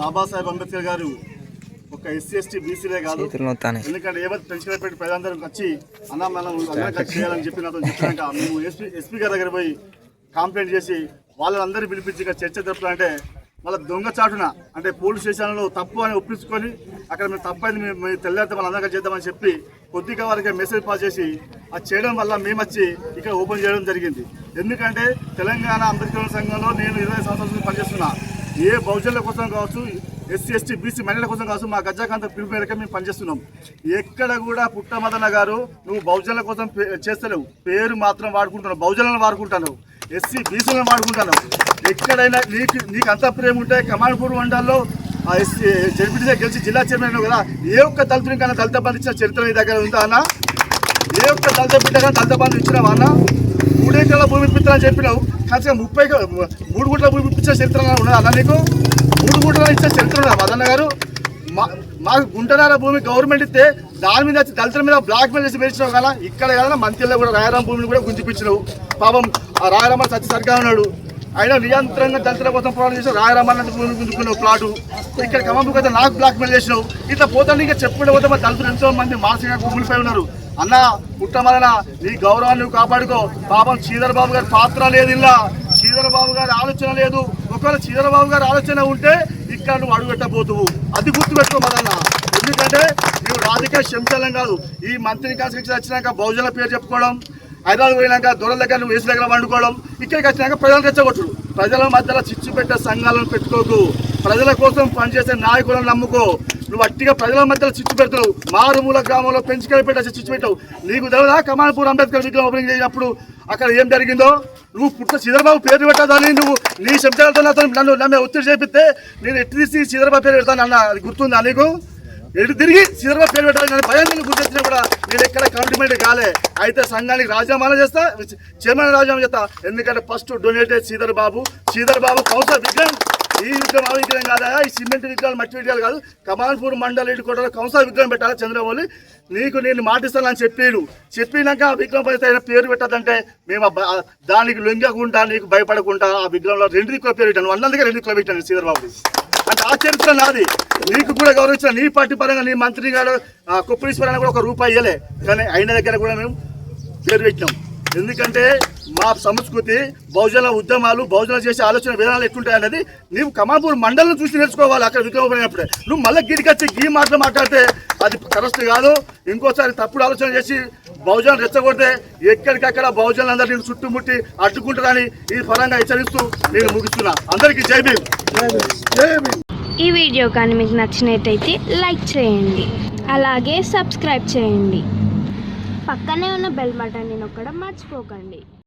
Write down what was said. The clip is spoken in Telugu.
బాబాసాహెబ్ అంబేద్కర్ గారు ఒక ఎస్సీ ఎస్టీ బీసీలే కాదు. ఎందుకంటే ఏవైతే పెన్షన్ పెట్టి ప్రజలందరూ వచ్చి అన్న మనం చేయాలని చెప్పి నాతో చెప్పినాక మేము ఎస్పీ ఎస్పీ గారి దగ్గర పోయి కంప్లైంట్ చేసి వాళ్ళందరూ పిలిపించి ఇక్కడ చర్చ జరుపుతుంటే మళ్ళీ దొంగచాటున అంటే పోలీస్ స్టేషన్లో తప్పు అని ఒప్పించుకొని అక్కడ మేము తప్పైంది మేము మేము తెల్లారితే వాళ్ళందరికీ చేద్దామని చెప్పి కొద్దిగా వారికి మెసేజ్ పాస్ చేసి అది చేయడం వల్ల మేము వచ్చి ఇక్కడ ఓపెన్ చేయడం జరిగింది. ఎందుకంటే తెలంగాణ అంబేద్కర్ సంఘంలో నేను ఇరవై సంవత్సరాల నుంచి పనిచేస్తున్నా. ఏ బహుజనుల కోసం కావచ్చు ఎస్సీ ఎస్టీ బీసీ మహిళల కోసం కావచ్చు మా గజ్జాకాంత పిలుపు మేరకు మేము పనిచేస్తున్నాం. ఎక్కడ కూడా పుట్టమదన గారు నువ్వు బహుజనుల కోసం పే- చేస్తలేవు. పేరు మాత్రం వాడుకుంటున్నావు. బహుజనులను వాడుకుంటున్నావు. ఎస్సీ బీసీలను వాడుకుంటున్నావు. ఎక్కడైనా నీకు నీకు అంత ప్రేమ ఉంటే కమాండ్పూర్ మండల్లో ఆ ఎస్సీ జడ్పీటీసీ గెలిచి జిల్లా చైర్మన్ కదా ఏ ఒక్క దళితుని కన్నా దళిత బంధు ఇచ్చిన చరిత్ర నీ దగ్గర ఉందా అన్న? ఏ ఒక్క దళిత బిడ్డ కానీ దళిత బంధు ఇచ్చినావా అన్న? మూడేకల భూమి ఇప్పించాలని చెప్పినావు. ఖచ్చితంగా ముప్పై మూడు గుట్ల భూమి ఇప్పించే చరిత్ర ఉన్నదా అన్న నీకు? మూడు గుట్ల ఇచ్చే చరిత్ర ఉన్నదా మదన్న గారు? మా మాకు గుంటనాల భూమి గవర్నమెంట్ ఇస్తే దాని మీద దళితుల మీద బ్లాక్ మెయిల్ చేసి పెంచినావు కదా ఇక్కడ కదా మంత్రిలో కూడా రాయరామ భూమిని కూడా గుంజిపించినావు. పాపం ఆ రాయరామ సత్య సరిగ్గా ఉన్నాడు. ఆయన నియంత్రంగా దళితుల కోసం పోరాటం చేసి రాయరామన్న భూమిని గుంజుకున్నావు ప్లాటు. ఇక్కడ కమంపు కదా నాకు బ్లాక్ మెయిల్ చేసినావు. ఇట్లా పోతాను ఇంకా చెప్పుకుంటే పోతే మా దళితులు ఎంతో మంది మానసికంగా కుమిలిపోయి ఉన్నారు. అన్న పుట్టమలన నీ గౌరవాన్ని నువ్వు కాపాడుకో. పాపం శ్రీధర్ బాబు గారి పాత్ర లేదు ఇలా. శ్రీధర్ బాబు గారి ఆలోచన లేదు. ఒకవేళ శ్రీధరబాబు గారి ఆలోచన ఉంటే ఇక్కడ నువ్వు అడుగుపెట్టబోతువు అది గుర్తు పెట్టుకో మదన్న ఎందుకంటే నువ్వు రాజకీయ శంచలం కాదు. ఈ మంత్రిని కాన్స్టిట్యూషన్ వచ్చినాక బహుజన పేరు చెప్పుకోవడం హైదరాబాద్ పోయినాక దొరల దగ్గర నువ్వు వేసి దగ్గర వండుకోవడం ఇక్కడికి వచ్చినాక ప్రజలు రెచ్చగొట్టుడు. ప్రజల మధ్యలో చిచ్చు పెట్టే సంఘాలను పెట్టుకోకు. ప్రజల కోసం పనిచేసే నాయకులను నమ్ముకో. నువ్వు అట్టిగా ప్రజల మధ్యలో చిచ్చు పెడతావు. మారుమూల గ్రామంలో పెంచుకొని పెట్టేసి చిచ్చు పెట్టావు. నీకు తెలియదా కమాల్పూర్ అంబేద్కర్ విగ్రహం ఓపెనింగ్ చేసినప్పుడు అక్కడ ఏం జరిగిందో? నువ్వు పుట్ట చంద్రబాబు పేరు పెట్టదని నువ్వు నీ శబ్దాలతో నన్ను నమ్మే ఒత్తిడి చేపిస్తే నేను ఎట్టి తీసి చంద్రబాబు పేరు పెడతాను అన్న అది గుర్తుందా నీకు? ఎటు తిరిగి చంద్రబాబు పేరు పెట్టాలి నేను భయం నేను గుర్తొచ్చినా కూడా నేను ఎక్కడ కాంప్లిమెంట్ కాలే. అయితే సంఘానికి రాజీనామా చేస్తా చైర్మన్ రాజీనామా చేస్తా. ఎందుకంటే first donated Sridhar Babu Sridhar Babu councillor విగ్రహం ఈ విగ్రహం ఆ విగ్రహం కాదా? ఈ సిమెంట్ విగ్రహాలు మట్టి విగ్రహాలు కాదు. కమాన్పూర్ మండల కోటలో కంస విగ్రహం పెట్టాలి చంద్రబాబు నీకు నేను మాటిస్తానని చెప్పాడు చెప్పినాక ఆ విగ్రహం పైన ఆయన పేరు పెట్టదంటే మేము దానికి లొంగకుండా నీకు భయపడకుండా ఆ విగ్రహంలో రెండు దిక్కుల పేరు పెట్టాను. అన్నందుకే రెండు దిక్కుల పెట్టాను శ్రీధర్బాబు అంటే ఆ చరిత్ర నాది. నీకు కూడా గౌరవించిన నీ పార్టీ పరంగా నీ మంత్రి గారు కుప్పలీశ్వరాన్ని కూడా ఒక రూపాయి ఇవ్వలే కానీ ఆయన దగ్గర కూడా మేము పేరు పెట్టినాం. ఎందుకంటే మా సంస్కృతి బహుజన ఉద్యమాలు బహుజన చేసే ఆలోచన విధానాలు ఎట్లుంటాయి అనేది నీవు కమాపూర్ మండలం చూసి నేర్చుకోవాలి అక్కడ విక్రమపోయినప్పుడే నువ్వు మళ్ళీ గిడికొచ్చి గీ మాటలు మాట్లాడితే అది కరెక్ట్ కాదు. ఇంకోసారి తప్పుడు ఆలోచన చేసి బహుజన రెచ్చగొడితే ఎక్కడికక్కడ బహుజనులందరూ నేను చుట్టుముట్టి అడ్డుకుంటారని ఈ పరంగా హెచ్చరిస్తూ నేను ముగిస్తున్నా. అందరికీ జై భీమ్. జై భీమ్. ఈ వీడియో కానీ మీకు నచ్చినట్టయితే లైక్ చేయండి. అలాగే సబ్స్క్రైబ్ చేయండి. పక్కనే ఉన్న బెల్ బటన్ని నొక్కడం మర్చిపోకండి.